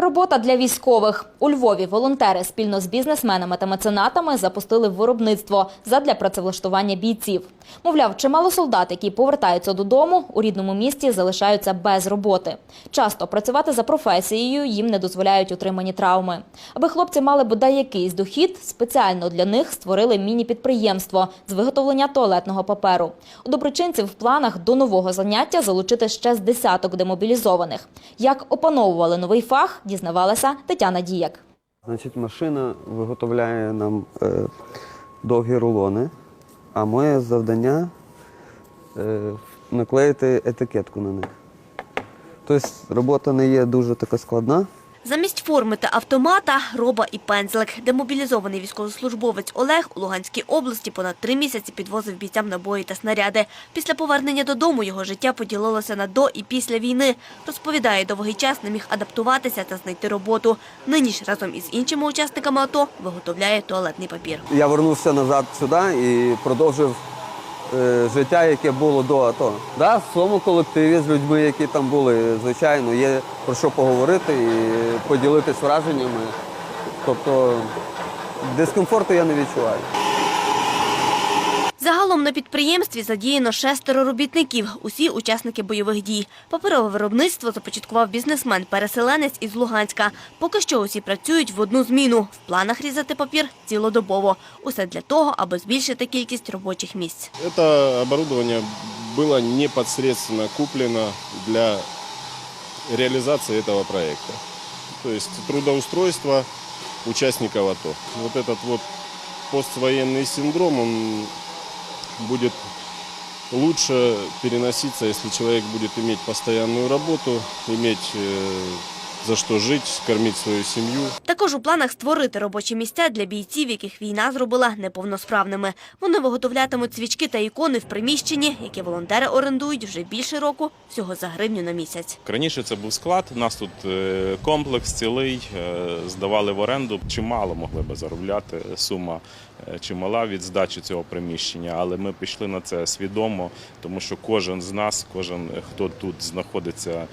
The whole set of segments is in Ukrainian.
Робота для військових у Львові. Волонтери спільно з бізнесменами та меценатами запустили виробництво задля працевлаштування бійців. Мовляв, чимало солдат, які повертаються додому, у рідному місті залишаються без роботи. Часто працювати за професією їм не дозволяють отримані травми. Аби хлопці мали бодай якийсь дохід, спеціально для них створили міні-підприємство з виготовлення туалетного паперу. У доброчинців в планах до нового заняття залучити ще з десяток демобілізованих. Як опановували новий фах, дізнавалася Тетяна Діяк. Значить, машина виготовляє нам е, довгі рулони, а моє завдання е, наклеїти етикетку на них. Тобто робота не є дуже така складна. Замість форми та автомата – роба і пензлик. Демобілізований військовослужбовець Олег у Луганській області понад три місяці підвозив бійцям набої та снаряди. Після повернення додому його життя поділилося на до і після війни. Розповідає, довгий час не міг адаптуватися та знайти роботу. Нині ж разом із іншими учасниками АТО виготовляє туалетний папір. Я вернувся назад сюди і продовжив життя, яке було до АТО. Да, в своєму колективі з людьми, які там були, звичайно, є про що поговорити і поділитись враженнями. Тобто дискомфорту я не відчуваю. Загалом на підприємстві задіяно шестеро робітників, усі учасники бойових дій. Паперове виробництво започаткував бізнесмен-переселенець із Луганська. Поки що усі працюють в одну зміну. В планах різати папір цілодобово. Усе для того, аби збільшити кількість робочих місць. Это оборудование было непосредственно куплено для реализации этого проекта. То есть трудоустройство участников АТО. Вот этот вот поствоенный синдром, он будет лучше переноситься, если человек будет иметь постоянную работу, иметь э, за что жить, кормить свою семью. Також у планах створити робочі місця для бійців, яких війна зробила неповносправними. Вони виготовлятимуть свічки та ікони в приміщенні, які волонтери орендують вже більше року, всього за гривню на місяць. Раніше це був склад. У нас тут е, комплекс цілий, е, здавали в оренду. Чимало могли би заробляти. Сума е, чимала від здачі цього приміщення, але ми пішли на це свідомо, тому що кожен з нас, кожен хто тут знаходиться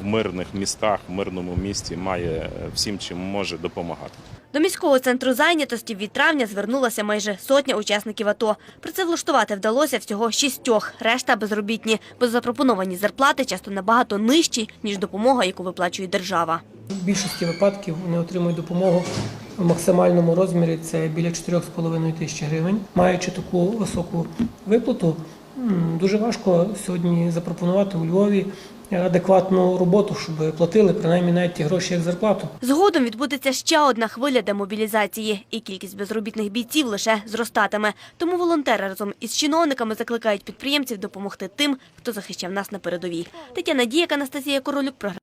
в мирних містах, в мирному місті, має е, всім, чим може допомагати. До міського центру зайнятості від травня звернулася майже сотня учасників АТО. Працевлаштувати вдалося всього шістьох, решта безробітні, бо запропоновані зарплати часто набагато нижчі, ніж допомога, яку виплачує держава. В більшості випадків вони отримують допомогу в максимальному розмірі це біля 4,5 тисячі гривень. Маючи таку високу виплату, дуже важко сьогодні запропонувати у Львові адекватну роботу, щоб платили принаймні навіть ті гроші як зарплату. Згодом відбудеться ще одна хвиля демобілізації, і кількість безробітних бійців лише зростатиме. Тому волонтери разом із чиновниками закликають підприємців допомогти тим, хто захищав нас на передовій. Тетяна Діяк, Анастасія Королюк, програма.